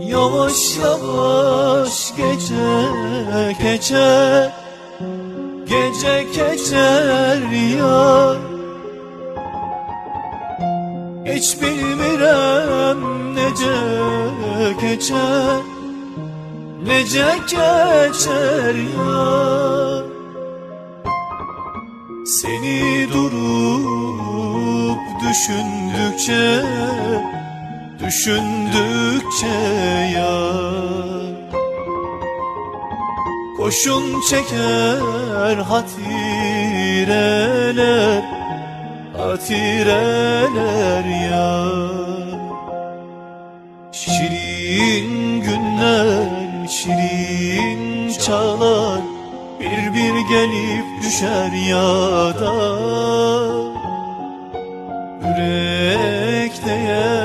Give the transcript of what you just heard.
Yavaş yavaş gece geçer Gece geçer ya Hiç bilmirəm necə keçər Necə keçər ya Seni durup düşündükçe düşündükçe ya Koşun çeker hatireler Hatireler ya Şirin günler, şirin çağlar Bir bir gelip düşer yada. Yürek değer